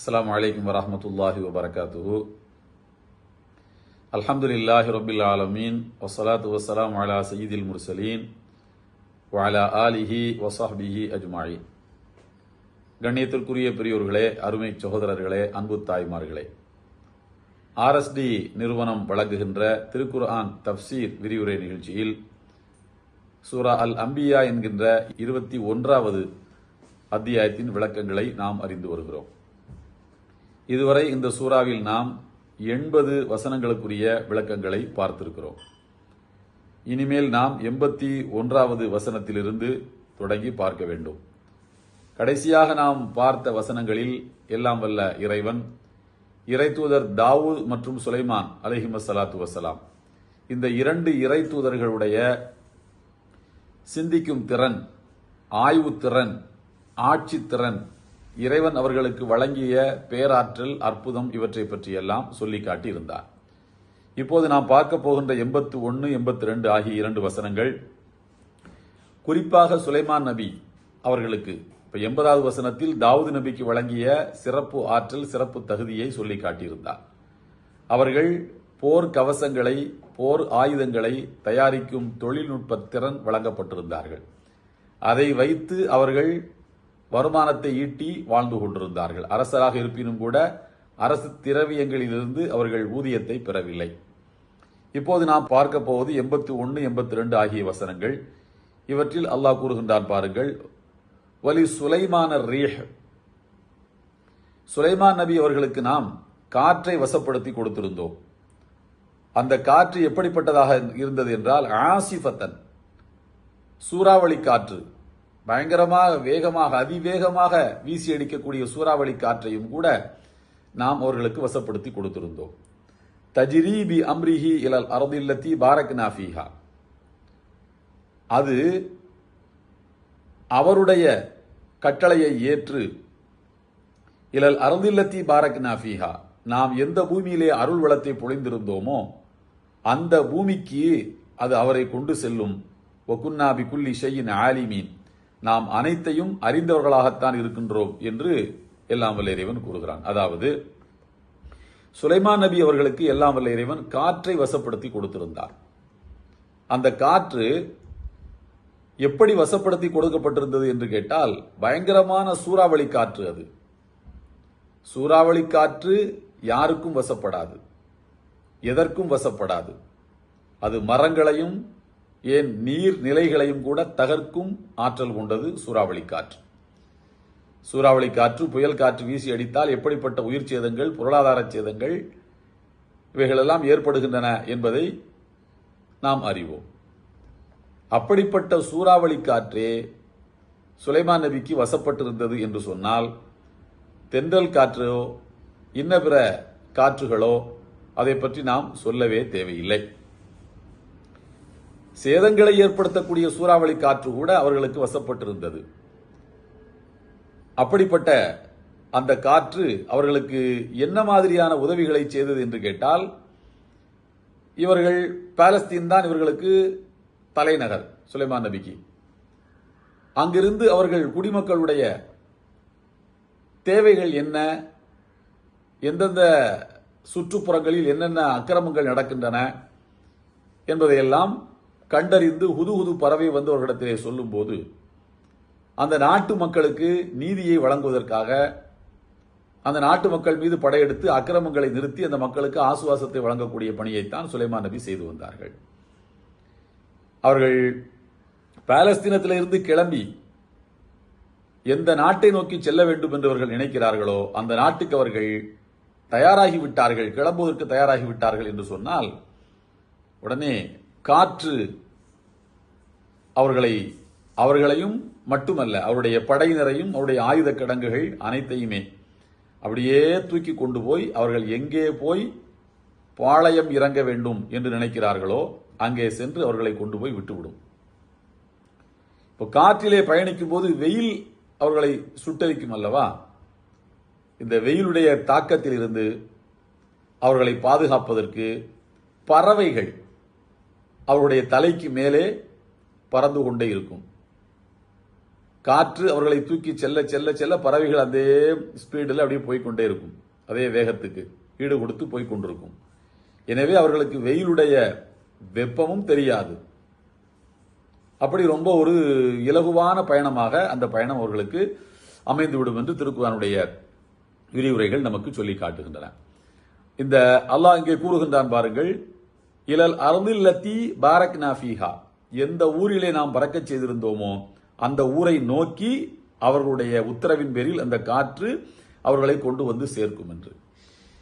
அஸ்ஸலாமு அலைக்கும் வரஹ்மத்துல்லாஹி வபரகாத்துஹு அல்ஹம்துலில்லாஹி ரபில் ஆலமீன் வஸ்ஸலாத்து வசலாம் அலா சயீதில் முர்சலீன் வாலா ஆலிஹி வஸஹ்பிஹி அஜ்மாயி கண்ணியத்திற்குரிய பெரியோர்களே அருமை சகோதரர்களே அன்பு தாய்மார்களே. ஆர்எஸ்டி நிறுவனம் வழங்குகின்ற திருக்குர்ஆன் தப்சீர் விரிவுரை நிகழ்ச்சியில் சூரா அல் அம்பியா என்கின்ற இருபத்தி ஒன்றாவது அத்தியாயத்தின் விளக்கங்களை நாம் அறிந்து வருகிறோம். இதுவரை இந்த சூறாவில் நாம் எண்பது வசனங்களுக்குரிய விளக்கங்களை பார்த்திருக்கிறோம். இனிமேல் நாம் எண்பத்தி ஒன்றாவது வசனத்திலிருந்து தொடங்கி பார்க்க வேண்டும். கடைசியாக நாம் பார்த்த வசனங்களில் எல்லாம் வல்ல இறைவன் இறைத்தூதர் தாவூத் மற்றும் சுலைமான் அலஹிம சலாத்து வசலாம் இந்த இரண்டு இறை தூதர்களுடைய சிந்திக்கும் திறன் ஆய்வு திறன் ஆட்சி திறன் இறைவன் அவர்களுக்கு வழங்கிய பேராற்றல் அற்புதம் இவற்றை பற்றியெல்லாம் சொல்லி காட்டியிருந்தார். இப்போது நாம் பார்க்க போகின்ற எண்பத்து ஒன்று எண்பத்தி ரெண்டு ஆகிய இரண்டு வசனங்கள் குறிப்பாக சுலைமான் நபி அவர்களுக்கு இப்போ எண்பதாவது வசனத்தில் தாவூது நபிக்கு வழங்கிய சிறப்பு ஆற்றல் சிறப்பு தகுதியை சொல்லி காட்டியிருந்தார். அவர்கள் போர் கவசங்களை போர் ஆயுதங்களை தயாரிக்கும் தொழில்நுட்ப திறன் வழங்கப்பட்டிருந்தார்கள். அதை வைத்து அவர்கள் வருமானத்தை ஈட்டி வாழ்ந்து கொண்டிருந்தார்கள். அரசராக இருப்பினும் கூட அரசு திரவியங்களிலிருந்து அவர்கள் ஊதியத்தை பெறவில்லை. இப்போது நாம் பார்க்க போவது எண்பத்தி ஒன்று எண்பத்தி ரெண்டு ஆகிய வசனங்கள். இவற்றில் அல்லாஹ் கூறுகின்றான் பாருங்கள் வலி சுலைமான ரீஹ். சுலைமான் நபி அவர்களுக்கு நாம் காற்றை வசப்படுத்தி கொடுத்திருந்தோம். அந்த காற்று எப்படிப்பட்டதாக இருந்தது என்றால் ஆசிஃபத்தன். சூறாவளி காற்று. பயங்கரமாக வேகமாக அதிவேகமாக வீசி அடிக்கக்கூடிய சூறாவளி காற்றையும் கூட நாம் அவர்களுக்கு வசப்படுத்தி கொடுத்திருந்தோம். தஜிரீபி அம்ரிஹி இலல் அரதில்லத்தி பாரக் நாஃபீஹா அது அவருடைய கட்டளையை ஏற்று இலல் அருந்தில்லத்தி பாரக் நாஃபீஹா நாம் எந்த பூமியிலே அருள் வளத்தை பொழிந்திருந்தோமோ அந்த பூமிக்கு அது அவரை கொண்டு செல்லும். ஒகுன்னாபி குல்லி ஷையின் ஆலிமீன். நாம் அனைத்தையும் அறிந்தவர்களாகத்தான் இருக்கின்றோம் என்று எல்லாம் வல்ல இறைவன் கூறுகிறான். அதாவது சுலைமான் நபி அவர்களுக்கு எல்லாம் வல்ல இறைவன் காற்றை வசப்படுத்தி கொடுத்திருந்தார். அந்த காற்று எப்படி வசப்படுத்தி கொடுக்கப்பட்டிருந்தது என்று கேட்டால் பயங்கரமான சூறாவளி காற்று அது. சூறாவளி காற்று யாருக்கும் வசப்படாது. எதற்கும் வசப்படாது. அது மரங்களையும் ஏன் நீர் நிலைகளையும் கூட தகர்க்கும் ஆற்றல் கொண்டது சூறாவளி காற்று. சூறாவளி காற்று புயல் காற்று வீசி அடித்தால் எப்படிப்பட்ட உயிர் சேதங்கள் பொருளாதார சேதங்கள் இவைகளெல்லாம் ஏற்படுகின்றன என்பதை நாம் அறிவோம். அப்படிப்பட்ட சூறாவளி காற்றே சுலைமான் நபிக்கு வசப்பட்டிருந்தது என்று சொன்னால் தென்றல் காற்றோ இன்ன பிற காற்றுகளோ அதை பற்றி நாம் சொல்லவே தேவையில்லை. சேதங்களை ஏற்படுத்தக்கூடிய சூறாவளி காற்று கூட அவர்களுக்கு வசப்பட்டிருந்தது. அப்படிப்பட்ட அந்த காற்று அவர்களுக்கு என்ன மாதிரியான உதவிகளை செய்தது என்று கேட்டால் இவர்கள் பாலஸ்தீன் தான் இவர்களுக்கு தலைநகர் சுலைமான் நபிக்கு. அங்கிருந்து அவர்கள் குடிமக்களுடைய தேவைகள் என்ன எந்தெந்த சுற்றுப்புறங்களில் என்னென்ன அக்கிரமங்கள் நடக்கின்றன என்பதையெல்லாம் கண்டறிந்து புது புது பறவை வந்து அவர்களிடத்திலே சொல்லும்போது அந்த நாட்டு மக்களுக்கு நீதியை வழங்குவதற்காக அந்த நாட்டு மக்கள் மீது படையெடுத்து அக்கிரமங்களை நிறுத்தி அந்த மக்களுக்கு ஆசுவாசத்தை வழங்கக்கூடிய பணியைத்தான் சுலைமான் நபி செய்து வந்தார்கள். அவர்கள் பாலஸ்தீனத்திலிருந்து கிளம்பி எந்த நாட்டை நோக்கி செல்ல வேண்டும் என்று அவர்கள் நினைக்கிறார்களோ அந்த நாட்டுக்கு அவர்கள் தயாராகி விட்டார்கள் கிளம்புவதற்கு தயாராகி விட்டார்கள் என்று சொன்னால் உடனே காற்று அவர்களை அவர்களையும் மட்டுமல்ல அவருடைய படையினரையும் அவருடைய ஆயுத கிடங்குகள் அனைத்தையுமே அப்படியே தூக்கி கொண்டு போய் அவர்கள் எங்கே போய் பாளையம் இறங்க வேண்டும் என்று நினைக்கிறார்களோ அங்கே சென்று அவர்களை கொண்டு போய் விட்டுவிடும். இப்போ காற்றிலே பயணிக்கும் போது வெயில் அவர்களை சுட்டரிக்கும் அல்லவா? இந்த வெயிலுடைய தாக்கத்தில் இருந்து அவர்களை பாதுகாப்பதற்கு பறவைகள் அவருடைய தலைக்கு மேலே பறந்து கொண்டே இருக்கும். காற்று அவர்களை தூக்கி செல்ல செல்ல செல்ல பறவைகள் அதே ஸ்பீடில் அப்படியே போய்க்கொண்டே இருக்கும். அதே வேகத்துக்கு ஈடு கொடுத்து போய்கொண்டிருக்கும் எனவே அவர்களுக்கு வெயிலுடைய வெப்பமும் தெரியாது. அப்படி ரொம்ப ஒரு இலகுவான பயணமாக அந்த பயணம் அவர்களுக்கு அமைந்துவிடும் என்று திருக்குறானுடைய விரிவுரைகள் நமக்கு சொல்லி காட்டுகின்றன. இந்த அல்லாஹ் இங்கே கூறுகின்றான் பாருங்கள் இலல் அருந்தில்லத்தி பாரக் நாஃபீஹா எந்த ஊரிலே நாம் பறக்கச் செய்திருந்தோமோ அந்த ஊரை நோக்கி அவர்களுடைய உத்தரவின் பேரில் அந்த காற்று அவர்களை கொண்டு வந்து சேர்க்கும் என்று.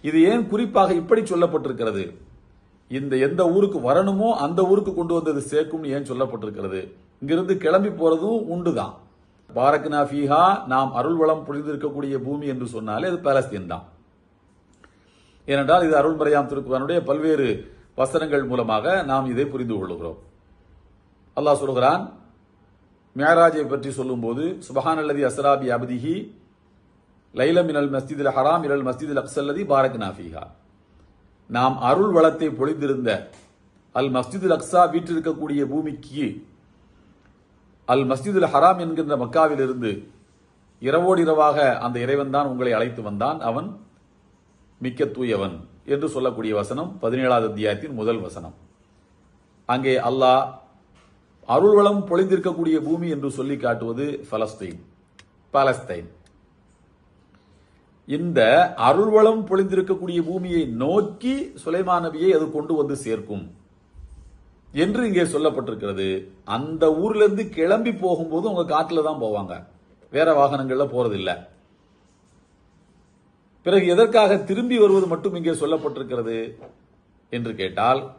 இது ஏன் குறிப்பாக இப்படி சொல்லப்பட்டிருக்கிறது? இந்த எந்த ஊருக்கு வரணுமோ அந்த ஊருக்கு கொண்டு வந்தது சேர்க்கும்னு ஏன் சொல்லப்பட்டிருக்கிறது? இங்கிருந்து கிளம்பி போறதும் உண்டுதான். பாரக்னா ஃபீஹா நாம் அருள் வளம் புரிந்திருக்கக்கூடிய பூமி என்று சொன்னாலே அது பாலஸ்தீன் தான். ஏனென்றால் இது அருள்மறையாம் திருக்குறானுடைய பல்வேறு வசனங்கள் மூலமாக நாம் இதை புரிந்து கொள்கிறோம். அல்லாஹ் சொல்கிறான் மேராஜை பற்றி சொல்லும்போது சுபஹான் அல்லதி அஸ்ராபி அபதிஹி லைல இனல் மஸ்ஜிதில் ஹராம் இனல் மஸ்ஜிதில் அக்சல்லதி பாரக் நாஃபிஹா நாம் அருள் வளத்தை பொழிந்திருந்த அல் மஸ்ஜிதுல் அக்ஸா வீற்றிருக்கக்கூடிய பூமிக்கு அல் மஸ்ஜிதுல் ஹராம் என்கின்ற மக்காவிலிருந்து இரவோடு இரவாக அந்த இறைவன் தான் உங்களை அழைத்து வந்தான். அவன் மிக்க தூயவன் என்று சொல்லக்கூடிய வசனம் பதினேழாவது அத்தியாயத்தின் முதல் வசனம். அங்கே அல்லாஹ் அருள்வளம் பொழிந்திருக்கக்கூடிய பூமி என்று சொல்லி காட்டுவது பலஸ்தீன். பாலஸ்தைன். இந்த அருள்வளம் பொழிந்திருக்கக்கூடிய பூமியை நோக்கி சுலைமான் நபியை அது கொண்டு வந்து சேர்க்கும். என்று இங்கே சொல்லப்பட்டிருக்கிறது. அந்த ஊர்ல இருந்து கிளம்பி போகும்போது உங்க காட்டுல தான் போவாங்க. வேற வாகனங்கள்ல போறதில்லை. பிறகு எதற்காக திரும்பி வருவது மட்டும் இங்கே சொல்லப்பட்டிருக்கிறது என்று கேட்டால்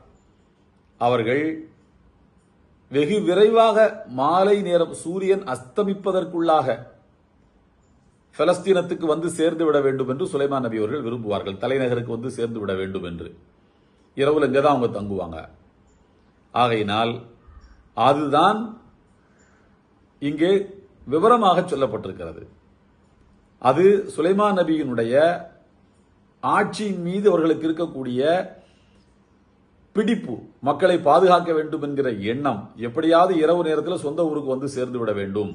அவர்கள் வெகு விரைவாக மாலை நேரம் சூரியன் அஸ்தமிப்பதற்குள்ளாக பலஸ்தீனத்துக்கு வந்து சேர்ந்து விட வேண்டும் என்று சுலைமான் நபி அவர்கள் விரும்புவார்கள். தலைநகருக்கு வந்து சேர்ந்து விட வேண்டும் என்று. இரவுல இங்கே தான் அவங்க தங்குவாங்க. ஆகையினால் அதுதான் இங்கே விவரமாக சொல்லப்பட்டிருக்கிறது. அது சுலைமான் நபியினுடைய ஆட்சியின் மீது அவர்களுக்கு இருக்கக்கூடிய பிடிப்பு மக்களை பாதுகாக்க வேண்டும் என்கிற எண்ணம் எப்படியாவது இரவு நேரத்தில் சொந்த ஊருக்கு வந்து சேர்ந்து விட வேண்டும்.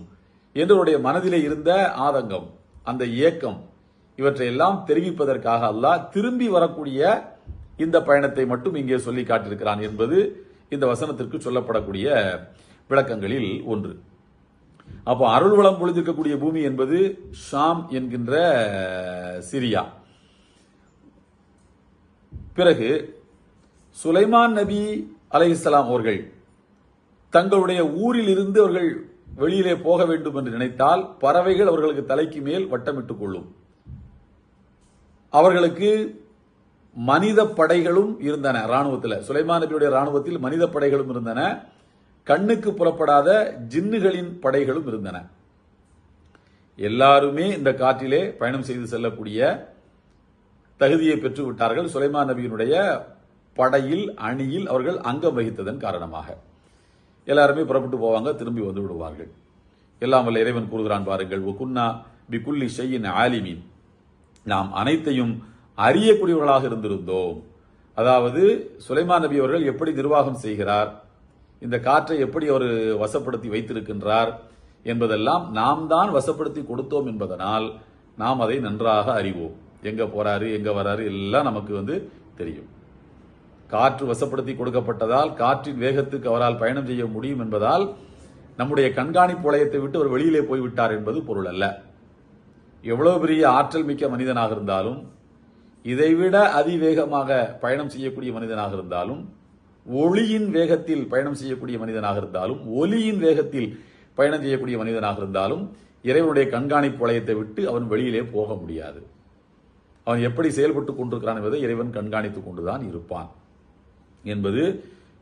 என்றவருடைய மனதிலே இருந்த ஆதங்கம் அந்த ஏக்கம் இவற்றையெல்லாம் தெரிவிப்பதற்காக அல்லாஹ் திரும்பி வரக்கூடிய இந்த பயணத்தை மட்டும் இங்கே சொல்லி காட்டியிருக்கிறான் என்பது இந்த வசனத்திற்கு சொல்லப்படக்கூடிய விளக்கங்களில் ஒன்று. அப்போ அருள் வளம் பொழுதிருக்கக்கூடிய பூமி என்பது ஷாம் என்கின்ற சிரியா. பிறகு சுலைமான் நபி அலைஹிஸ்ஸலாம் அவர்கள் தங்களுடைய ஊரில் இருந்து அவர்கள் வெளியிலே போக வேண்டும் என்று நினைத்தால் பறவைகள் அவர்களுக்கு தலைக்கு மேல் வட்டமிட்டுக் கொள்ளும். அவர்களுக்கு மனித படைகளும் இருந்தன ராணுவத்தில் சுலைமான் நபியுடைய ராணுவத்தில் மனித படைகளும் இருந்தன. கண்ணுக்கு புறப்படாத ஜின்னுகளின் படைகளும் இருந்தன. எல்லாருமே இந்த காற்றிலே பயணம் செய்து செல்லக்கூடிய தகுதியை பெற்று விட்டார்கள் சுலைமான் நபியினுடைய படையில் அணியில் அவர்கள் அங்கம் வகித்ததன் காரணமாக. எல்லாருமே புறப்பட்டு போவாங்க திரும்பி வந்து விடுவார்கள். எல்லாம் வல்ல இறைவன் கூறுகிறான் பாருங்கள் ஒகுன்னா பிகுல்லி ஷையின் ஆலிமீன். நாம் அனைத்தையும் அறியக்கூடியவர்களாக இருந்திருந்தோம். அதாவது சுலைமான் நபி அவர்கள் எப்படி நிர்வாகம் செய்கிறார் இந்த காற்றை எப்படி அவர் வசப்படுத்தி வைத்திருக்கின்றார் என்பதெல்லாம் நாம் தான் வசப்படுத்தி கொடுத்தோம் என்பதனால் நாம் அதை நன்றாக அறிவோம். எங்கே போறாரு எங்கே வராரு எல்லாம் நமக்கு வந்து தெரியும். காற்று வசப்படுத்தி கொடுக்கப்பட்டதால் காற்றின் வேகத்துக்கு அவரால் பயணம் செய்ய முடியும் என்பதால் நம்முடைய கண்காணிப்பு வளையத்தை விட்டு அவர் வெளியிலே போய்விட்டார் என்பது பொருள் அல்ல. எவ்வளவு பெரிய ஆற்றல் மிக்க மனிதனாக இருந்தாலும் இதைவிட அதிவேகமாக பயணம் செய்யக்கூடிய மனிதனாக இருந்தாலும் ஒளியின் வேகத்தில் பயணம் செய்யக்கூடிய மனிதனாக இருந்தாலும் ஒலியின் வேகத்தில் பயணம் செய்யக்கூடிய மனிதனாக இருந்தாலும் இறைவனுடைய கண்காணிப்பு வளையத்தை விட்டு அவன் வெளியிலே போக முடியாது. அவன் எப்படி செயல்பட்டு கொண்டிருக்கிறான் என்பதை இறைவன் கண்காணித்துக் கொண்டுதான் இருப்பான். என்பது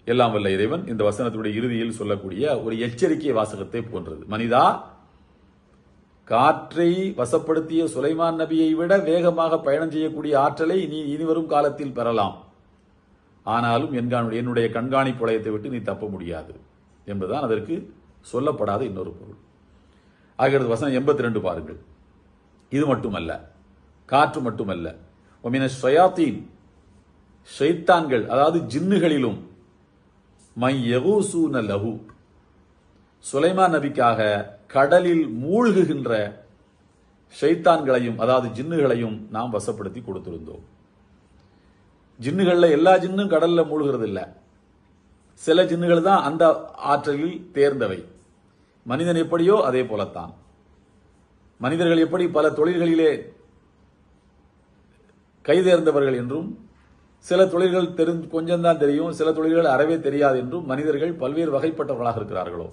எல்லாம் வல்ல இறைவன் இந்த வசனத்துடைய இறுதியில் சொல்லக்கூடிய ஒரு எச்சரிக்கை வாசகத்தை போன்றது. மனிதா காற்றை வசப்படுத்திய சுலைமான் நபியை விட வேகமாக பயணம் செய்யக்கூடிய ஆற்றலை நீ இனிவரும் காலத்தில் பெறலாம். ஆனாலும் என்னுடைய கண்காணிப்பு வளையத்தை விட்டு நீ தப்ப முடியாது என்பதுதான் அதற்கு சொல்லப்படாத இன்னொரு பொருள். ஆகிறது வசனம் எண்பத்தி ரெண்டு பாருங்கள். இது மட்டுமல்ல காற்று மட்டுமல்ல. ஒமின ஸ்வயாத்தீன் ஷைத்தான்கள் அதாவது ஜின்னுகளிலும் மை யகூசூன லஹு சுலைமா நபிக்காக கடலில் மூழ்குகின்ற ஷைத்தான்களையும் அதாவது ஜின்னுகளையும் நாம் வசப்படுத்தி கொடுத்திருந்தோம். ஜின்னுகள்ல எல்லா ஜின்னும் கடல்ல மூழ்கிறது இல்லை சில ஜின்னுகள் தான் அந்த ஆற்றலில் தேர்ந்தவை. மனிதன் எப்படியோ அதே போலத்தான். மனிதர்கள் எப்படி பல தொழில்களிலே கைதேர்ந்தவர்கள் என்றும் சில தொழில்கள் தெரி கொஞ்சம்தான் தெரியும். சில தொழில்கள் அறவே தெரியாது என்றும் மனிதர்கள் பல்வேறு வகைப்பட்டவர்களாக இருக்கிறார்களோ.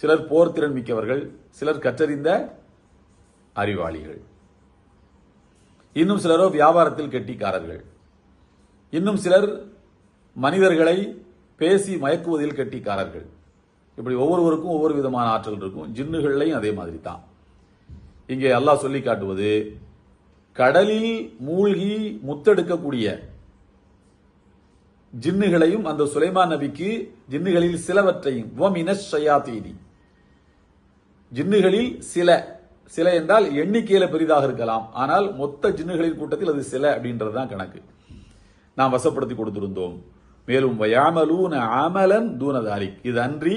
சிலர் போர் திறன் மிக்கவர்கள் சிலர் கற்றறிந்த அறிவாளிகள். இன்னும் சிலரோ வியாபாரத்தில் கெட்டிக்காரர்கள். இன்னும் சிலர் மனிதர்களை பேசி மயக்குவதில் கெட்டிக்காரர்கள். இப்படி ஒவ்வொருவருக்கும் ஒவ்வொரு விதமான ஆற்றல் இருக்கும். ஜின்னுகள்லையும் அதே மாதிரி தான் இங்கே அல்லாஹ் சொல்லி காட்டுவது கடலில் மூழ்கி முத்தெடுக்கக்கூடிய ஜின்னுகளையும் அந்த சுலைமான் நபிக்கு ஜின்னுகளில் சிலவற்றையும். ஜின்னுகளில் சில சில என்றால் எண்ணிக்கையில பெரிதாக இருக்கலாம். ஆனால் மொத்த ஜின்னுகளின் கூட்டத்தில் அது சில அப்படின்றது தான் கணக்கு. நாம் வசப்படுத்தி கொடுத்திருந்தோம். மேலும் வயாமலூன ஆமலன் தூனதாரிக் இது அன்றி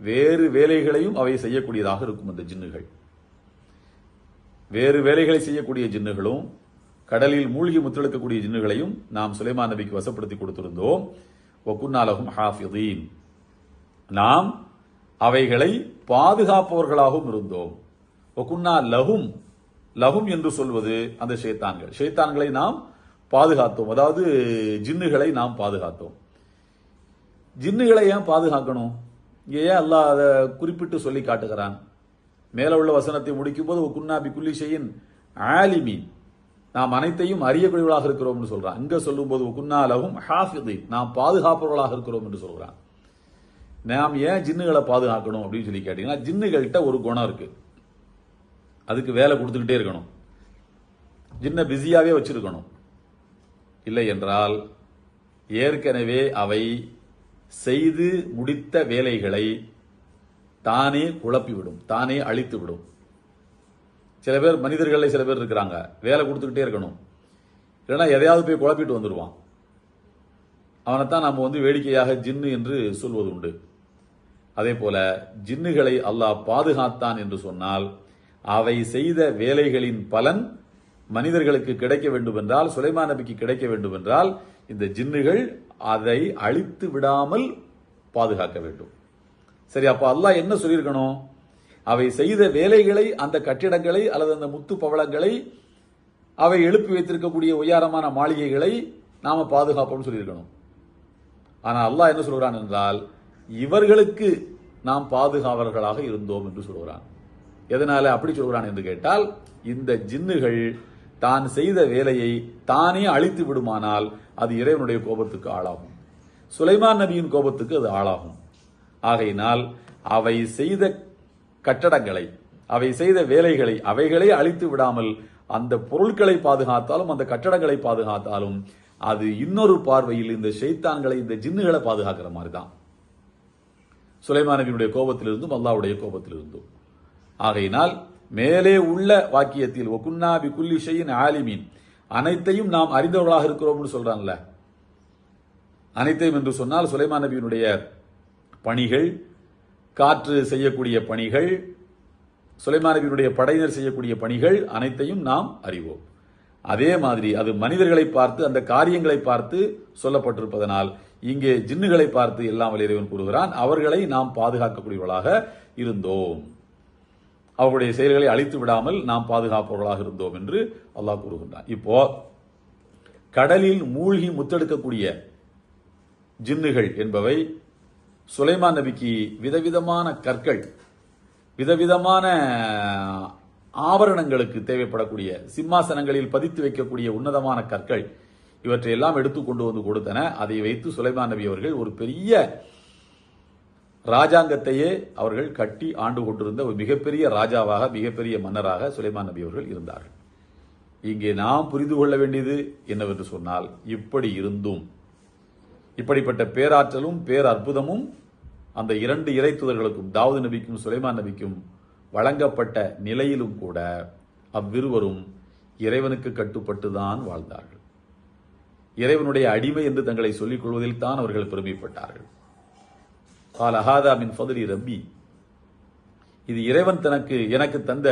வேறு வேலைகளையும் அவை செய்யக்கூடியதாக இருக்கும் அந்த ஜின்னுகள். வேறு வேலைகளை செய்யக்கூடிய ஜின்னுகளும் கடலில் மூழ்கி முத்தெடுக்கக்கூடிய ஜின்னுகளையும் நாம் சுலைமான் நபிக்கு வசப்படுத்தி கொடுத்திருந்தோம். ஒக்குன்னாலகும் ஹாஃபிதீன். நாம் அவைகளை பாதுகாப்பவர்களாகவும் இருந்தோம். ஒக்குன்னா லஹும் லஹும் என்று சொல்வது அந்த ஷேத்தான்கள். ஷேத்தான்களை நாம் பாதுகாத்தோம். அதாவது ஜின்னுகளை நாம் பாதுகாத்தோம். ஜின்னுகளை ஏன் பாதுகாக்கணும்? ஏன் அல்லாஹ் அதை குறிப்பிட்டு சொல்லி காட்டுகிறான்? மேல உள்ள வசனத்தை முடிக்கும் போது குன்னாபி குல்லி செய்யின் ஆலிமீன் நாம் அனைத்தையும் அறியக்கூடியவர்களாக இருக்கிறோம் என்று சொல்றான். இங்க சொல்லும்போது குன்னாலகும் ஹாஃபிதி நாம் பாதுகாப்பவர்களாக இருக்கிறோம் என்று சொல்றான். நாம் ஏன் ஜின்னுகளை பாதுகாக்கணும் அப்படின்னு சொல்லி கேட்டீங்கன்னா ஜின்னுகள்கிட்ட ஒரு குணம் இருக்கு. அதுக்கு வேலை கொடுத்துக்கிட்டே இருக்கணும். ஜின்ன பிஸியாகவே வச்சிருக்கணும். இல்லை என்றால் ஏற்கனவே அவை செய்து முடித்த வேலைகளை தானே குழப்பிவிடும் தானே அழித்து விடும் சில பேர் மனிதர்களில் சில பேர் இருக்கிறாங்க. வேலை கொடுத்துக்கிட்டே இருக்கணும். இல்லைன்னா எதையாவது போய் குழப்பிட்டு வந்துடுவான் அவனைத்தான் நம்ம வந்து வேடிக்கையாக ஜின்னு என்று சொல்வது உண்டு. அதே போல ஜின்னுகளை அல்லாஹ் பாதுகாத்தான் என்று சொன்னால் அவை செய்த வேலைகளின் பலன் மனிதர்களுக்கு கிடைக்க வேண்டும் என்றால் சுலைமா நபிக்கு கிடைக்க வேண்டும் என்றால் இந்த ஜின்னுகள் அதை அழித்து விடாமல் பாதுகாக்க வேண்டும். சரி அப்ப அல்லாஹ் என்ன சொல்லியிருக்கணும்? அவை செய்த வேலைகளை அந்த கட்டிடங்களை அல்லது அந்த முத்து பவளங்களை அவை எழுப்பி வைத்திருக்கக்கூடிய உயரமான மாளிகைகளை நாம பாதுகாப்போம்னு சொல்லியிருக்கணும். ஆனால் அல்லாஹ் என்ன சொல்கிறான் என்றால் இவர்களுக்கு நாம் பாதுகாவலர்களாக இருந்தோம் என்று சொல்கிறான் எதனால அப்படி சொல்கிறான் என்று கேட்டால் இந்த ஜின்னுகள் தான் செய்த வேலையை தானே அழித்து விடுமானால் அது இறைவனுடைய கோபத்துக்கு ஆளாகும். சுலைமான் நபியின் கோபத்துக்கு அது ஆளாகும். ஆகையினால் அவை செய்த கட்டடங்களை அவை செய்த வேலைகளை அவைகளே அழித்து விடாமல் அந்த பொருட்களை பாதுகாத்தாலும் அந்த கட்டடங்களை பாதுகாத்தாலும் அது இன்னொரு பார்வையில் இந்த செய்தான்களை இந்த ஜின்னுகளை பாதுகாக்கிற மாதிரி தான் சுலைமான் கோபத்திலிருந்தும் அல்லாவுடைய கோபத்திலிருந்தும். ஆகையினால் மேலே உள்ள வாக்கியத்தில் ஒகுன்னா பி குல்லி ஆலிமீன். அனைத்தையும் நாம் அறிந்தவர்களாக இருக்கிறோம்னு சொல்றாங்கல்ல. அனைத்தையும் என்று சொன்னால் சுலைமான் நபியினுடைய பணிகள் காற்று செய்யக்கூடிய பணிகள் சுலைமானபியினுடைய படையினர் செய்யக்கூடிய பணிகள் அனைத்தையும் நாம் அறிவோம். அதே மாதிரி அது மனிதர்களை பார்த்து அந்த காரியங்களை பார்த்து சொல்லப்பட்டிருப்பதனால் இங்கே ஜின்னுகளை பார்த்து எல்லாம் வல்ல இறைவன் கூறுகிறான் அவர்களை நாம் பாதுகாக்கக்கூடியவர்களாக இருந்தோம். அவர்களுடைய செயல்களை அழித்து விடாமல் நாம் பாதுகாப்பவர்களாக இருந்தோம் என்று அல்லாஹ் கூறுகின்றான். இப்போ கடலில் மூழ்கி முத்தெடுக்கக்கூடிய ஜின்னுகள் என்பவை சுலைமான் நபிக்கு விதவிதமான கற்கள் விதவிதமான ஆபரணங்களுக்கு தேவைப்படக்கூடிய சிம்மாசனங்களில் பதித்து வைக்கக்கூடிய உன்னதமான கற்கள் இவற்றை எல்லாம் எடுத்து கொண்டு வந்து கொடுத்தன. அதை வைத்து சுலைமான் நபி அவர்கள் ஒரு பெரிய ராஜாங்கத்தையே அவர்கள் கட்டி ஆண்டு கொண்டிருந்த ஒரு மிகப்பெரிய ராஜாவாக மிகப்பெரிய மன்னராக சுலைமான் நபி அவர்கள் இருந்தார்கள். இங்கே நாம் புரிந்து கொள்ள வேண்டியது என்னவென்று சொன்னால் இப்படி இருந்தும் இப்படிப்பட்ட பேராற்றலும் பேர் அற்புதமும் அந்த இரண்டு இறை தூதர்களுக்கும் தாவூது நபிக்கும் சுலைமான் நபிக்கும் வழங்கப்பட்ட நிலையிலும் கூட அவ்விருவரும் இறைவனுக்கு கட்டுப்பட்டு தான் வாழ்ந்தார்கள். இறைவனுடைய அடிமை என்று தங்களை சொல்லிக் கொள்வதில் தான் அவர்கள் பெருமைப்பட்டார்கள். கால் அஹாதா மின் ஃபதுலி ரப்பி. இது இறைவன் தனக்கு எனக்கு தந்த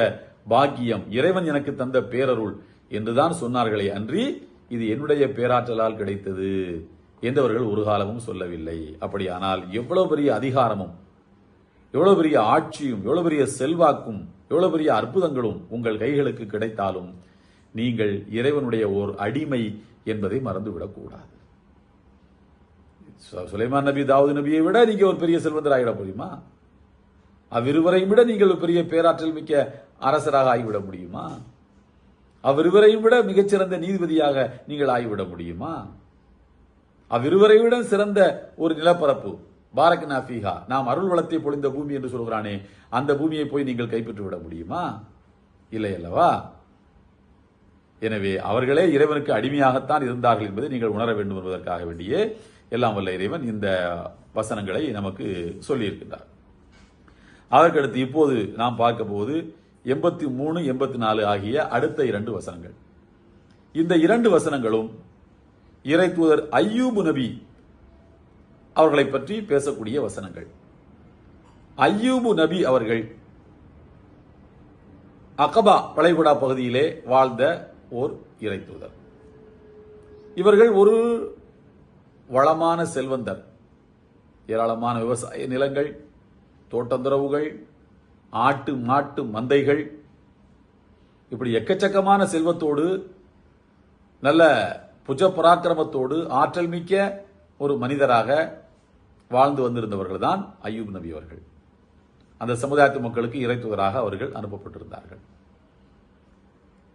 பாக்கியம் இறைவன் எனக்கு தந்த பேரருள் என்றுதான் சொன்னார்களே அன்றி இது என்னுடைய பேராற்றலால் கிடைத்தது. என்றவர்கள் ஒரு காலமும் சொல்லவில்லை. அப்படியானால் எவ்வளவு பெரிய அதிகாரமும் எவ்வளவு பெரிய ஆட்சியும் எவ்வளவு பெரிய செல்வாக்கும் எவ்வளவு பெரிய அற்புதங்களும் உங்கள் கைகளுக்கு கிடைத்தாலும் நீங்கள் இறைவனுடைய ஓர் அடிமை என்பதை மறந்துவிடக்கூடாது. சுலைமான் நபி தாவூது நபியை விட நீங்க ஒரு பெரிய செல்வந்தராகிட முடியுமா? அவ்விருவரையும் விட நீங்கள் ஒரு பெரிய பேராற்றல் மிக்க அரசராக ஆகிவிட முடியுமா? அவ்விருவரையும் விட மிகச்சிறந்த நீதிபதியாக நீங்கள் ஆகிவிட முடியுமா? அவ்விருவரை விட சிறந்த ஒரு நிலப்பரப்பு. பாரக்னா ஃபீஹா. நாம் அருள் வளத்தை பொழிந்த பூமி என்று சொல்கிறானே அந்த பூமியை போய் நீங்கள் கைப்பற்றி விட முடியுமா? இல்லை அல்லவா? எனவே அவர்களே இறைவனுக்கு அடிமையாகத்தான் இருந்தார்கள் என்பதை நீங்கள் உணர வேண்டும் என்பதற்காக வேண்டியே எல்லாம் வல்ல இறைவன் இந்த வசனங்களை நமக்கு சொல்லியிருக்கின்றார். அதற்கடுத்து இப்போது நாம் பார்க்க போது எண்பத்தி மூணு எண்பத்தி நாலு ஆகிய அடுத்த இரண்டு வசனங்கள். இந்த இரண்டு வசனங்களும் இறை தூதர் ஐயூபு நபி அவர்களை பற்றி பேசக்கூடிய வசனங்கள். ஐயூபு நபி அவர்கள் அகபா வளைகுடா பகுதியிலே வாழ்ந்த ஓர் இறை தூதர். இவர்கள் ஒரு வளமான செல்வந்தர். ஏராளமான விவசாய நிலங்கள் தோட்டந்துறவுகள் ஆட்டு மாட்டு மந்தைகள். இப்படி எக்கச்சக்கமான செல்வத்தோடு நல்ல புஜ பராக்கிரமத்தோடு ஆற்றல் மிக்க ஒரு மனிதராக வாழ்ந்து வந்திருந்தவர்கள் தான் ஐயூப் நபி அவர்கள். அந்த சமுதாயத்து மக்களுக்கு இறைத்துவராக அவர்கள் அனுப்பப்பட்டிருந்தார்கள்.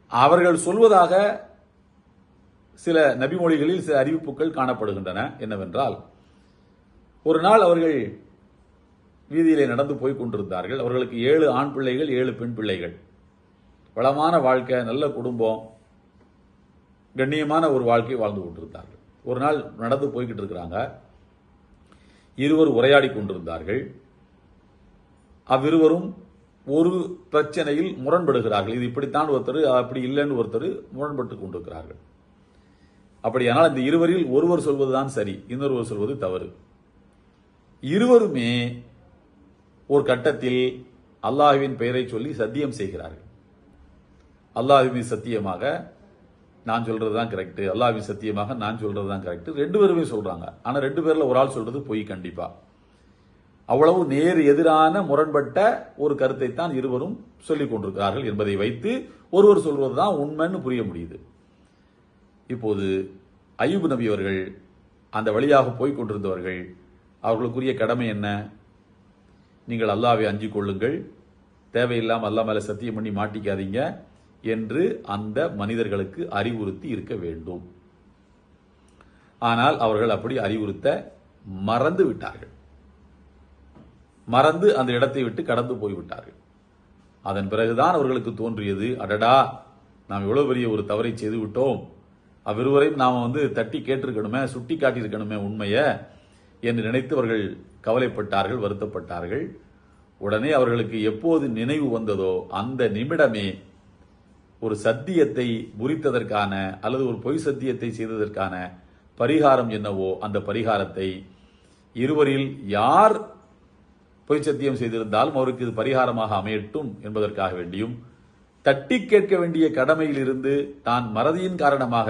அவர்கள் சொல்வதாக சில நபிமொழிகளில் சில அறிவிப்புகள் காணப்படுகின்றன. என்னவென்றால் ஒரு நாள் அவர்கள் வீதியிலே நடந்து போய் கொண்டிருந்தார்கள். அவர்களுக்கு ஏழு ஆண் பிள்ளைகள் ஏழு பெண் பிள்ளைகள். வளமான வாழ்க்கை நல்ல குடும்பம் கண்ணியமான ஒரு வாழ்க்கை வாழ்ந்து கொண்டிருந்தார்கள். ஒரு நாள் நடந்து போய்கிட்டு இருக்கிறாங்க. இருவர் உரையாடி கொண்டிருந்தார்கள். அவ்விருவரும் ஒரு பிரச்சனையில் முரண்படுகிறார்கள். இது இப்படித்தான் ஒருத்தர் அப்படி இல்லைன்னு ஒருத்தர் முரண்பட்டு கொண்டிருக்கிறார்கள். அப்படியானால் இந்த இருவரில் ஒருவர் சொல்வதுதான் சரி இன்னொருவர் சொல்வது தவறு. இருவருமே ஒரு கட்டத்தில் அல்லாஹ்வின் பெயரை சொல்லி சத்தியம் செய்கிறார்கள். அல்லாஹுவின் சத்தியமாக நான் சொல்றது தான் கரெக்ட் அல்லாவின் சத்தியமாக நான் சொல்றது தான் கரெக்ட் ரெண்டு பேருமே சொல்றாங்க. ஆனா ரெண்டு பேர்ல ஒரு ஆள் சொல்றது பொய் கண்டிப்பா. அவ்வளவு நேர் எதிரான முரண்பட்ட ஒரு கருத்தை தான் இருவரும் சொல்லிக் கொண்டிருக்கிறார்கள் என்பதை வைத்து ஒருவர் சொல்வது தான் உண்மைன்னு புரிய முடியுது. இப்போது அய்யூப் நபி அவர்கள் அந்த வழியாக போய்க் கொண்டிருந்தவர்கள் அவர்களுக்குரிய கடமை என்ன? நீங்கள் அல்லாவை அஞ்சிக் கொள்ளுங்கள். தேவையில்லாமல் அல்லா மேலே சத்தியம் பண்ணி மாட்டிக்காதீங்க. என்று அந்த மனிதர்களுக்கு அறிவுறுத்தி இருக்க வேண்டும். ஆனால் அவர்கள் அப்படி அறிவுறுத்த மறந்து விட்டார்கள். மறந்து அந்த இடத்தை விட்டு கடந்து போய்விட்டார்கள் அதன் பிறகுதான் அவர்களுக்கு தோன்றியது அடடா நாம் இவ்வளவு பெரிய ஒரு தவறை செய்து விட்டோம். அவ்விருவரையும் நாம் வந்து தட்டி கேட்டிருக்கணுமே சுட்டி காட்டியிருக்கணுமே உண்மையை என்று நினைத்து அவர்கள் கவலைப்பட்டார்கள் வருத்தப்பட்டார்கள். உடனே அவர்களுக்கு எப்போது நினைவு வந்ததோ அந்த நிமிடமே ஒரு சத்தியத்தை முறித்ததற்கான அல்லது ஒரு பொய் சத்தியத்தை செய்ததற்கான பரிகாரம் என்னவோ அந்த பரிகாரத்தை இருவரில் யார் பொய் சத்தியம் செய்திருந்தாலும் அவருக்கு இது பரிகாரமாக அமையட்டும் என்பதற்காக வேண்டியும் தட்டி கேட்க வேண்டிய கடமையில் இருந்து தான் மறதியின் காரணமாக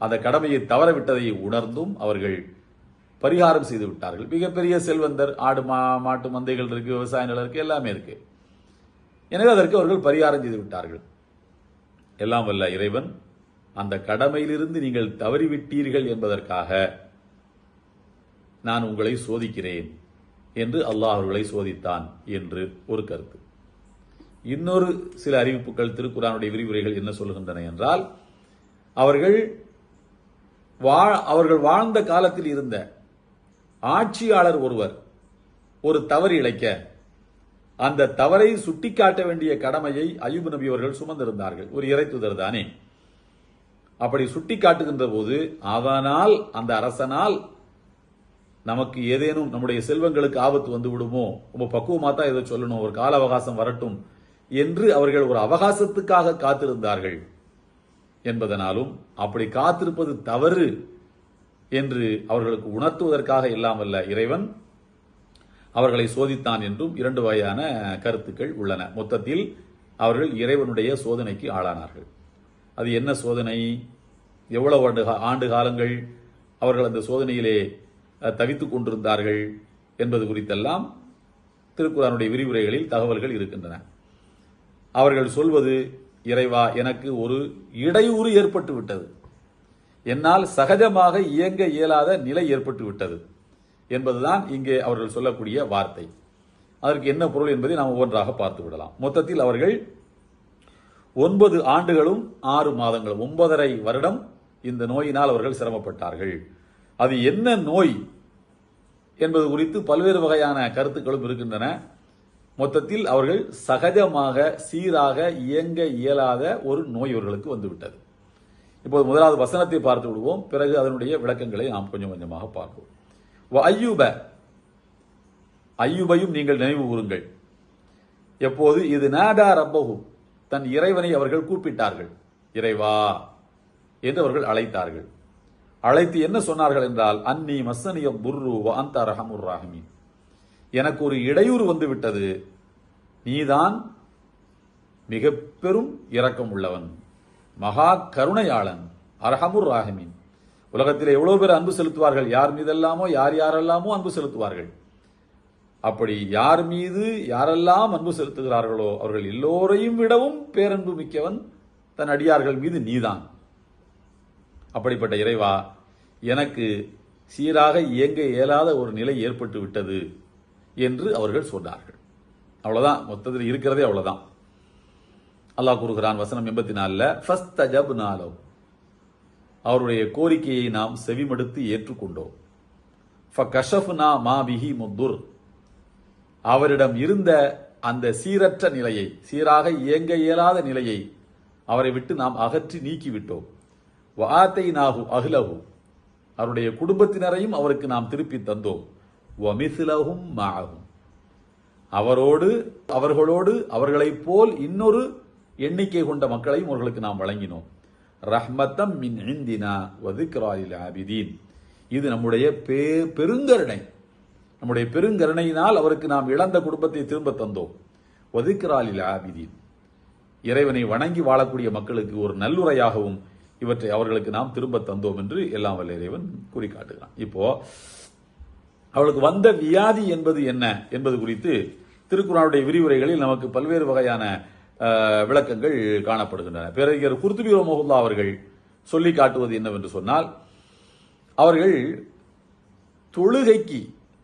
அந்த கடமையை தவறவிட்டதை உணர்ந்தும் அவர்கள் பரிகாரம் செய்து விட்டார்கள். மிகப்பெரிய செல்வந்தர் ஆடு மா மாட்டு மந்தைகள் இருக்கு விவசாய நிலம் இருக்கு எல்லாமே இருக்கு. எனவே அதற்கு அவர்கள் பரிகாரம் செய்து விட்டார்கள். எல்லாம் வல்ல இறைவன் அந்த கடமையிலிருந்து நீங்கள் தவறிவிட்டீர்கள் என்பதற்காக நான் உங்களை சோதிக்கிறேன் என்று அல்லாஹ் அவர்களை சோதித்தான் என்று ஒரு கருத்து. இன்னொரு சில அறிவிப்புகள் திருக்குறானுடைய விரிவுரைகள் என்ன சொல்கின்றன என்றால் அவர்கள் வா- அவர்கள் வாழ்ந்த காலத்தில் இருந்த ஆட்சியாளர் ஒருவர் ஒரு தவறு இழைக்க அந்த தவறை சுட்டிக்காட்ட வேண்டிய கடமையை அய்யூப் நபி அவர்கள் சுமந்திருந்தார்கள். ஒரு இறைத்துதர் தானே. அப்படி சுட்டிக்காட்டுகின்ற போது அவனால் அந்த அரசனால் நமக்கு ஏதேனும் நம்முடைய செல்வங்களுக்கு ஆபத்து வந்து விடுமோ? ரொம்ப பக்குவமா தான் இதை சொல்லணும். ஒரு கால அவகாசம் வரட்டும் என்று அவர்கள் ஒரு அவகாசத்துக்காக காத்திருந்தார்கள் என்பதனாலும் அப்படி காத்திருப்பது தவறு என்று அவர்களுக்கு உணர்த்துவதற்காக இல்லாமல்ல இறைவன் அவர்களை சோதித்தான் என்றும் இரண்டு வகையான கருத்துக்கள் உள்ளன. மொத்தத்தில் அவர்கள் இறைவனுடைய சோதனைக்கு ஆளானார்கள். அது என்ன சோதனை? எவ்வளவு ஆண்டு ஆண்டு காலங்கள் அவர்கள் அந்த சோதனையிலே தவித்து தவித்துக் கொண்டிருந்தார்கள் என்பது குறித்தெல்லாம் திருக்குறானுடைய விரிவுரைகளில் தகவல்கள் இருக்கின்றன. அவர்கள் சொல்வது இறைவா எனக்கு ஒரு இடையூறு ஏற்பட்டு விட்டது என்னால் சகஜமாக இயங்க இயலாத நிலை ஏற்பட்டு விட்டது என்பதுதான் இங்கே அவர்கள் சொல்லக்கூடிய வார்த்தை. அதற்கு என்ன பொருள் என்பதை நாம் ஒவ்வொன்றாக பார்த்து விடலாம். மொத்தத்தில் அவர்கள் ஒன்பது ஆண்டுகளும் ஆறு மாதங்களும் ஒன்பதரை வருடம் இந்த நோயினால் அவர்கள் சிரமப்பட்டார்கள். அது என்ன நோய் என்பது குறித்து பல்வேறு வகையான கருத்துக்களும் இருக்கின்றன. மொத்தத்தில் அவர்கள் சகஜமாக சீராக இயங்க இயலாத ஒரு நோய் இவர்களுக்கு வந்துவிட்டது. இப்போது முதலாவது வசனத்தை பார்த்து விடுவோம். பிறகு அதனுடைய விளக்கங்களை நாம் கொஞ்சம் கொஞ்சமாக பார்ப்போம். ஐயூப. ஐயூபையும் நீங்கள் நினைவு கூறுங்கள். எப்போது? இது நாடா ரப்பஹு. தன் இறைவனை அவர்கள் கூப்பிட்டார்கள். இறைவா என்று அவர்கள் அழைத்தார்கள். அழைத்து என்ன சொன்னார்கள் என்றால் அன்னி மசனிய புர்ரு அந்த ரஹமுர் ராஹிமீன். எனக்கு ஒரு இடையூறு வந்து விட்டது நீதான் மிக பெரும் இரக்கம் உள்ளவன். மகா கருணையாளன். அரஹமுர் ராஹிமீன். உலகத்தில் எவ்வளவு பேர் அன்பு செலுத்துவார்கள்? யார் மீதெல்லாமோ யார் யாரெல்லாமோ அன்பு செலுத்துவார்கள். அப்படி யார் மீது யாரெல்லாம் அன்பு செலுத்துகிறார்களோ அவர்கள் எல்லோரையும் விடவும் பேரன்பு மிக்கவன் தன் அடியார்கள் மீது நீதான். அப்படிப்பட்ட இறைவா எனக்கு சீராக இயங்க இயலாத ஒரு நிலை ஏற்பட்டு விட்டது என்று அவர்கள் சொன்னார்கள். அவ்வளோதான் மொத்தத்தில் இருக்கிறதே அவ்வளோதான் அல்லாஹ் கூறுகிறான் வசனம் எண்பத்தி நாலில் ஃபஸ்ட் அஜப் நாலோ அவருடைய கோரிக்கையை நாம் செவிமடுத்து ஏற்றுக்கொண்டோம். ஃபகஷஃப்னா மா பிஹி முத்துர். அவரிடம் இருந்த அந்த சீரற்ற நிலையை சீராக இயங்க இயலாத நிலையை அவரை விட்டு நாம் அகற்றி நீக்கிவிட்டோம். வாத்தை நாகு அகிலகு அவருடைய குடும்பத்தினரையும் அவருக்கு நாம் திருப்பி தந்தோம். வமிசிலகும் மாகும் அவரோடு அவர்களோடு அவர்களைப் போல் இன்னொரு எண்ணிக்கை கொண்ட மக்களையும் அவர்களுக்கு நாம் வழங்கினோம். ரஹ்மத்தம் மின் இந்தினா வதுக்ராலில் ஆபிதீன். இது நம்முடைய பே பெருங்கருணை. நம்முடைய பெருங்கருணையினால் அவருக்கு நாம் இழந்த குடும்பத்தை திரும்ப தந்தோம். வதுக்ராலில் ஆபிதீன். இறைவனை வணங்கி வாழக்கூடிய மக்களுக்கு ஒரு நல்லுரையாகவும் இவற்றை அவர்களுக்கு நாம் திரும்ப தந்தோம் என்று எல்லாம் வல்ல இறைவன் கூறி காட்டுகிறான் இப்போ அவளுக்கு வந்த வியாதி என்பது என்ன? என்பது குறித்து திருக்குறானுடைய விரிவுரைகளில் நமக்கு பல்வேறு வகையான விளக்கங்கள் காணப்படுகின்றன. பேரறிஞர் குர்துபி ரமஹுல்லா அவர்கள் சொல்லி காட்டுவது என்னவென்று சொன்னால் அவர்கள் தொழுகைக்கு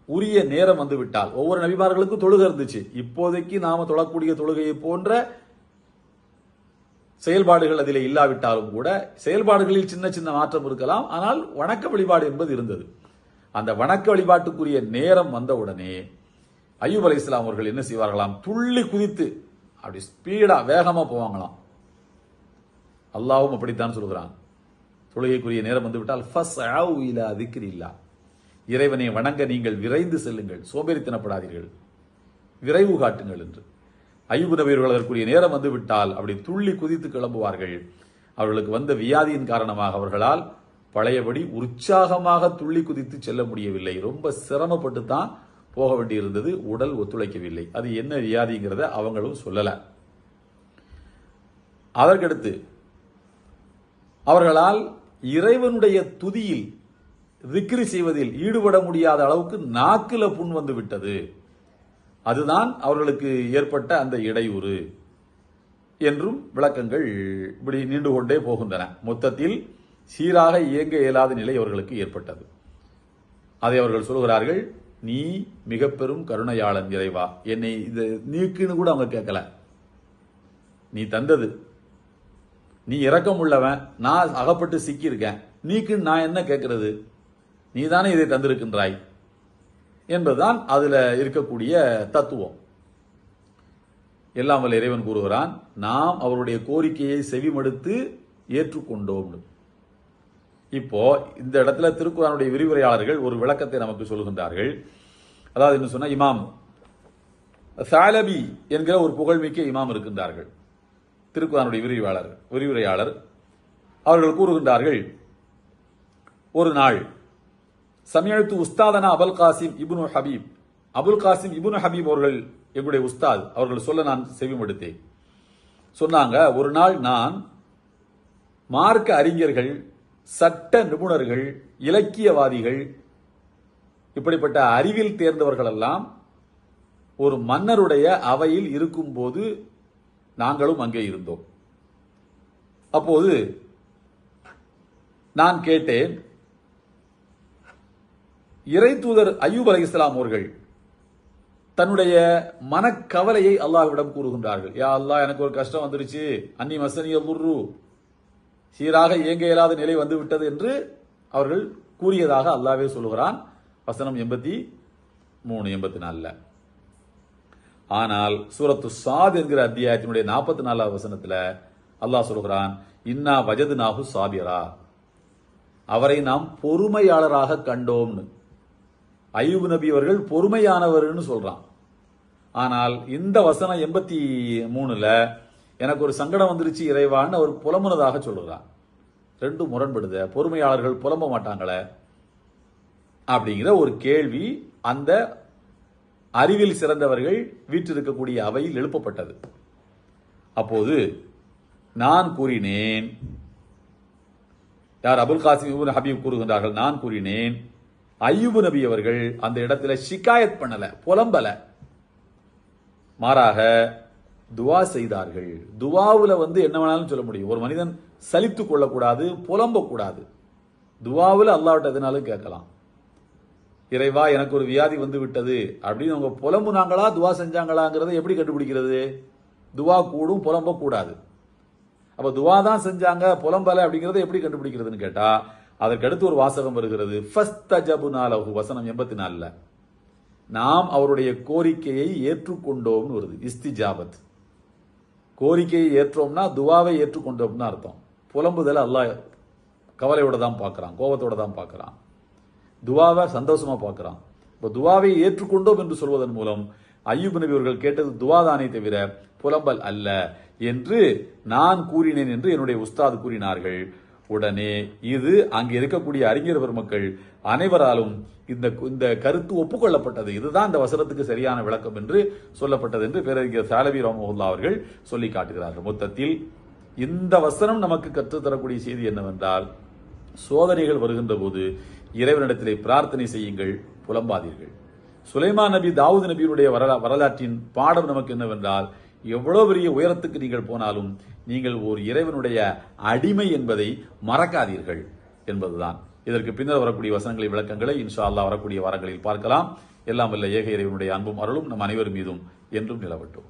உரிய நேரம் வந்துவிட்டால் ஒவ்வொரு நபிமார்களுக்கும் தொழுகை இருந்துச்சு. இப்போதைக்கு நாம தொழக்கூடிய தொழுகையை போன்ற செயல்பாடுகள் அதில் இல்லாவிட்டாலும் கூட செயல்பாடுகளில் சின்ன சின்ன மாற்றம் இருக்கலாம். ஆனால் வணக்க வழிபாடு என்பது இருந்தது. அந்த வணக்க வழிபாட்டுக்குரிய நேரம் வந்தவுடனே ஐயூப் அலி இஸ்லாம் அவர்கள் என்ன செய்வார்களாம்? துள்ளி குதித்து அப்படி ஸ்பீடா வேகமா போவாங்களாம். அல்லாவும் அப்படித்தான் சொல்கிறான். தொழுகைக்குரிய நேரம் வந்துவிட்டால் ஃபஸ்அவு இலா திக்ரில்லா. இறைவனை வணங்க நீங்கள் விரைந்து செல்லுங்கள் சோம்பேறித்தனப்படாதீர்கள். விரைவு காட்டுங்கள் என்று. ஐயூப் நபி அதற்குரிய நேரம் வந்துவிட்டால் அப்படி துள்ளி குதித்து கிளம்புவார்கள். அவர்களுக்கு வந்த வியாதியின் காரணமாக அவர்களால் பழையபடி உற்சாகமாக துள்ளி குதித்து செல்ல முடியவில்லை. ரொம்ப சிரமப்பட்டு தான் போக வேண்டியிருந்தது உடல் ஒத்துழைக்கவில்லை. அது என்ன வியாதிங்கிறத அவங்களும் சொல்லலை. அதற்கடுத்து அவர்களால் இறைவனுடைய துதியில் விக்ரி செய்வதில் ஈடுபட முடியாத அளவுக்கு நாக்கில் புண் வந்து விட்டது. அதுதான் அவர்களுக்கு ஏற்பட்ட அந்த இடையூறு என்றும் விளக்கங்கள் இப்படி நீண்டு கொண்டே போகின்றன. மொத்தத்தில் சீராக இயங்க இயலாத நிலை அவர்களுக்கு ஏற்பட்டது. அதை அவர்கள் சொல்கிறார்கள் நீ மிக பெரும் கருணையாளன் இறைவா. என்னை இது நீக்குன்னு கூட அவங்க கேட்கல நீ தந்தது. நீ இறக்கம் உள்ளவன் நான் அகப்பட்டு சிக்கியிருக்கேன். நீக்குன்னு நான் என்ன கேட்கறது நீ தானே இதை தந்திருக்கின்றாய். என்பதுதான் அதில் இருக்கக்கூடிய தத்துவம். எல்லாம் வல்ல இறைவன் கூறுகிறான் நாம் அவருடைய கோரிக்கையை செவிமடுத்து ஏற்றுக்கொண்டோம். இப்போ இந்த இடத்துல திருக்குறானுடைய விரிவுரையாளர்கள் ஒரு விளக்கத்தை நமக்கு சொல்கின்றார்கள் அதாவது என்ன சொன்னா இமாம் சாலபி என்கிற ஒரு புகழ்மிக்க இமாம் இருக்கின்றார்கள். திருக்குறானுடைய விரிவாளர் விரிவுரையாளர். அவர்கள் கூறுகின்றார்கள் ஒரு நாள் சமயத்து உஸ்தாதனா அபுல் காசிம் இபுனு ஹபீப். அபுல் காசிம் இபுனு ஹபீப் அவர்கள் எங்களுடைய உஸ்தாத் அவர்கள் சொல்ல நான் செவிமடுத்தேன். சொன்னாங்க ஒரு நாள் நான் மார்க்க அறிஞர்கள் சட்ட நிபுணர்கள் இலக்கியவாதிகள் இப்படிப்பட்ட அறிவில் தேர்ந்தவர்கள் எல்லாம் ஒரு மன்னருடைய அவையில் இருக்கும்போது நாங்களும் அங்கே இருந்தோம். அப்போது நான் கேட்டேன் இறை தூதர் அய்யூப் அலி இஸ்லாம் அவர்கள் தன்னுடைய மனக்கவலையை அல்லாஹ்விடம் கூறுகின்றார்கள். யா அல்லாஹ் எனக்கு ஒரு கஷ்டம் வந்துருச்சு. அன்னி மசனிய குர்ரு சீராக இயங்க இயலாத நிலை வந்து விட்டது என்று அவர்கள் கூறியதாக அல்லாவே சொல்லுகிறான். வசனம் எண்பத்தி மூணு எண்பத்தி நாலில். ஆனால் சூரத்து சாத் என்கிற அத்தியாயத்தினுடைய நாற்பத்தி நாலாவது வசனத்தில் அல்லாஹ் சொல்கிறான் இன்னா வஜது நாகு சாபியரா அவரை நாம் பொறுமையாளராக கண்டோம்னு. ஐயூப் நபி அவர்கள் பொறுமையானவர்னு சொல்றான். ஆனால் இந்த வசனம் எண்பத்தி மூணுல எனக்கு ஒரு சங்கடம் வந்துருச்சு இறைவான்னு அவர் புலம்புனதாக சொல்கிறான் ரெண்டும் முரண்படுத. பொறுமையாளர்கள் புலம்ப மாட்டாங்களே? அப்படிங்கிற ஒரு கேள்வி அந்த அறிவில் சிறந்தவர்கள் வீற்றிருக்கக்கூடிய அவையில் எழுப்பப்பட்டது. அப்போது நான் கூறினேன். யார் அபுல் காசிம் ஹபீப் கூறுகின்றார்கள் நான் கூறினேன். ஐயூபு நபி அவர்கள் அந்த இடத்துல ஷிகாயத் பண்ணல புலம்பல. மாறாக துவா செய்தார்கள். துவாவில் வந்து என்ன வேணாலும் சொல்ல முடியும். ஒரு மனிதன் சலித்து கொள்ளக்கூடாது புலம்பக்கூடாது. துவாவில் அல்லாவிட்ட எதுனாலும் கேட்கலாம். இறைவா எனக்கு ஒரு வியாதி வந்து விட்டது. அப்படின்னு அவங்க புலம்புனாங்களா துவா செஞ்சாங்களாங்கிறத எப்படி கண்டுபிடிக்கிறது? துவா கூடும் புலம்பக்கூடாது. அப்போ துவா தான் செஞ்சாங்க புலம்பலை அப்படிங்கிறத எப்படி கண்டுபிடிக்கிறதுன்னு கேட்டால் அதற்கடுத்து ஒரு வாசகம் வருகிறது. ஃபஸ்தஜபுனாலஹு வசனம் எண்பத்தி நாலில் நாம் அவருடைய கோரிக்கையை ஏற்றுக்கொண்டோம்னு வருது. இஸ்திஜாபத். கோரிக்கையை ஏற்றோம்னா துவாவை ஏற்றுக்கொண்டோம்னு அர்த்தம். புலம்புதல் அல்லாஹ் கவலையோட தான் பார்க்குறான் கோபத்தோட தான் பார்க்குறான். துவாவை சந்தோஷமாக பார்க்குறான். இப்போ துவாவை ஏற்றுக்கொண்டோம் என்று சொல்வதன் மூலம் ஐயூப் நபி அவர்கள் கேட்டது துவாதானே தவிர புலம்பல் அல்ல என்று நான் கூறினேன் என்று என்னுடைய உஸ்தாது கூறினார்கள். உடனே இது அங்கே இருக்கக்கூடிய அறிஞர் பெருமக்கள் அனைவராலும் இந்த இந்த கருத்து ஒப்புக்கொள்ளப்பட்டது. இதுதான் இந்த வசனத்துக்கு சரியான விளக்கம் என்று சொல்லப்பட்டது என்று பேரறிஞர் சாலவி ராமகுல்லா அவர்கள் சொல்லி காட்டுகிறார்கள். மொத்தத்தில் இந்த வசனம் நமக்கு கற்றுத்தரக்கூடிய செய்தி என்னவென்றால் சோதனைகள் வருகின்ற போது இறைவனிடத்திலே பிரார்த்தனை செய்யுங்கள் புலம்பாதீர்கள். சுலைமான் நபி தாவூத் நபியினுடைய வரலா வரலாற்றின் பாடம் நமக்கு என்னவென்றால் எவ்வளோ பெரிய உயரத்துக்கு நீங்கள் போனாலும் நீங்கள் ஒரு இறைவனுடைய அடிமை என்பதை மறக்காதீர்கள் என்பதுதான். இதற்கு பின்னர் வரக்கூடிய வசனங்களின் விளக்கங்களை இன்ஷா அல்லாஹ் வரக்கூடிய வாரங்களில் பார்க்கலாம். எல்லாம் வல்ல ஏக இறைவனுடைய அன்பும் அருளும் நம் அனைவர் மீதும் என்றும் நிலவட்டும்.